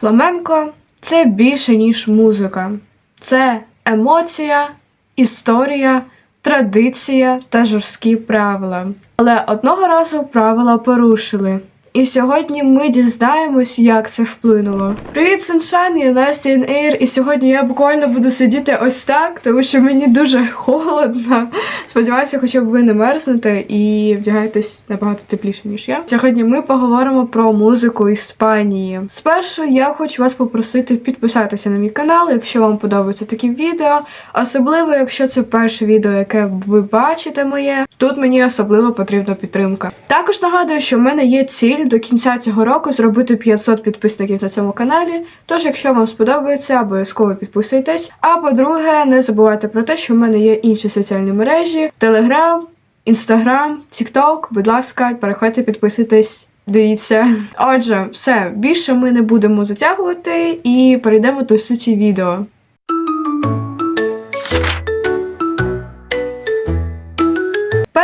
Фламенко це більше, ніж музика. Це емоція, історія, традиція та жорсткі правила. Але одного разу правила порушили. І сьогодні ми дізнаємось, як це вплинуло. Привіт, Sunshine, я Настя Ейр, і сьогодні я буквально буду сидіти ось так, тому що мені дуже холодно. Сподіваюся, хоча б ви не мерзнете і вдягаєтесь набагато тепліше, ніж я. Сьогодні ми поговоримо про музику Іспанії. Спершу я хочу вас попросити підписатися на мій канал, якщо вам подобаються такі відео. Особливо, якщо це перше відео, яке ви бачите моє, тут мені особливо потрібна підтримка. Також нагадую, що в мене є ціль до кінця цього року зробити 500 підписників на цьому каналі. Тож, якщо вам сподобається, обов'язково підписуйтесь. А по-друге, не забувайте про те, що в мене є інші соціальні мережі: Telegram, Instagram, TikTok. Будь ласка, переходьте, підписуйтесь. Дивіться. Отже, все більше ми не будемо затягувати і перейдемо до суті відео.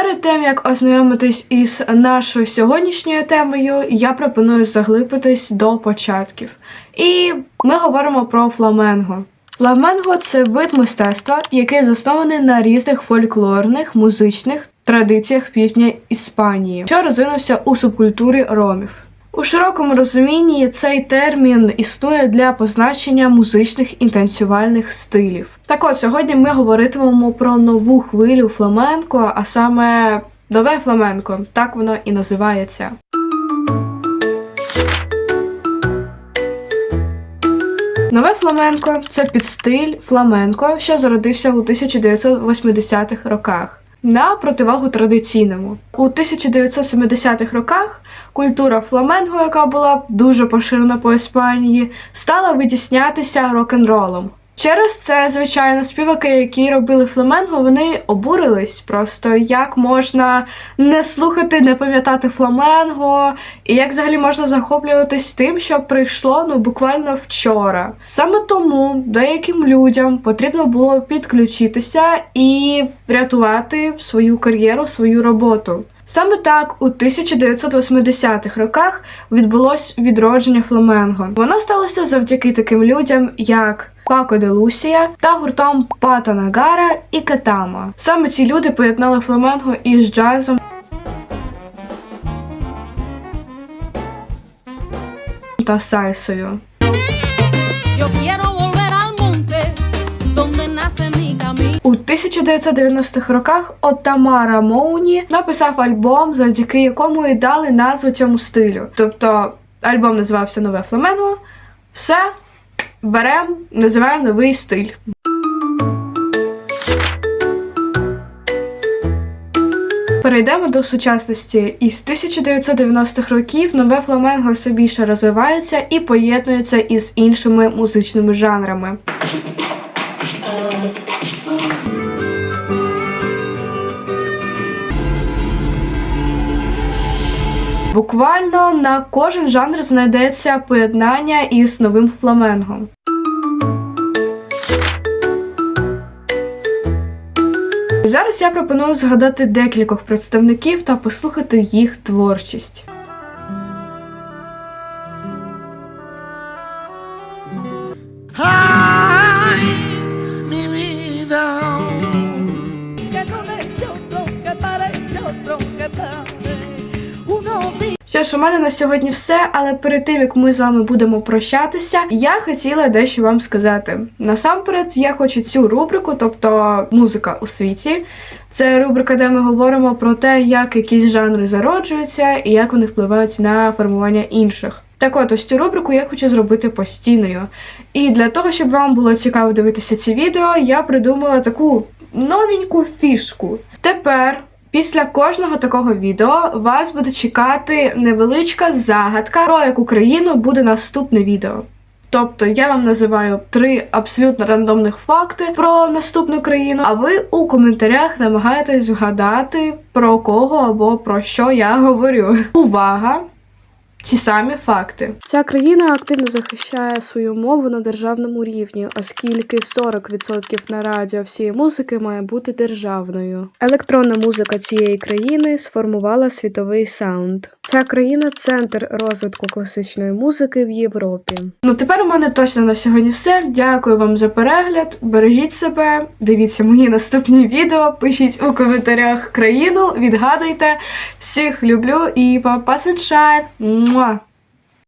Перед тим як ознайомитись із нашою сьогоднішньою темою, я пропоную заглибитись до початків. І ми говоримо про фламенго. Фламенго це вид мистецтва, який заснований на різних фольклорних музичних традиціях півдня Іспанії, що розвинувся у субкультурі ромів. У широкому розумінні цей термін існує для позначення музичних і танцювальних стилів. Так от сьогодні ми говоритимемо про нову хвилю фламенко, а саме нове фламенко, так воно і називається. Нове фламенко це підстиль фламенко, що зародився у 1980-х роках. На противагу традиційному. У 1970-х роках культура фламенго, яка була дуже поширена по Іспанії, стала витіснятися рок-н-ролом. Через це, звичайно, співаки, які робили фламенго, вони обурились просто, як можна не слухати, не пам'ятати фламенго, і як взагалі можна захоплюватись тим, що прийшло ну буквально вчора. Саме тому деяким людям потрібно було підключитися і врятувати свою кар'єру, свою роботу. Саме так у 1980-х роках відбулось відродження фламенго. Воно сталося завдяки таким людям, як Пако де Лусія та гуртом Пата Нагара і Катама. Саме ці люди поєднали фламенго із джазом та сальсою. У 1990-х роках Отамара Моуні написав альбом, завдяки якому і дали назву цьому стилю. Тобто альбом називався Нове Фламенго. Все беремо, називаємо новий стиль. Перейдемо до сучасності. Із 1990-х років нове фламенго все більше розвивається і поєднується із іншими музичними жанрами. Буквально на кожен жанр знайдеться поєднання із новим фламенгом. Зараз я пропоную згадати декількох представників та послухати їх творчість. Що ж, у мене на сьогодні все, але перед тим як ми з вами будемо прощатися, я хотіла дещо вам сказати. Насамперед, я хочу цю рубрику, тобто музика у світі. Це рубрика, де ми говоримо про те, як якісь жанри зароджуються і як вони впливають на формування інших. Так от, ось цю рубрику я хочу зробити постійною. І для того, щоб вам було цікаво дивитися ці відео, я придумала таку новеньку фішку. Тепер Після кожного такого відео вас буде чекати невеличка загадка, про яку країну буде наступне відео. Тобто я вам називаю три абсолютно рандомних факти про наступну країну, а ви у коментарях намагаєтесь вгадати про кого або про що я говорю. Увага! Ті самі факти. Ця країна активно захищає свою мову на державному рівні, оскільки 40% на радіо всієї музики має бути державною. Електронна музика цієї країни сформувала світовий саунд. Ця країна центр розвитку класичної музики в Європі. Ну тепер у мене точно на сьогодні все. Дякую вам за перегляд. Бережіть себе, дивіться мої наступні відео, пишіть у коментарях країну, відгадуйте. Всіх люблю і па-па, sunshine. moi.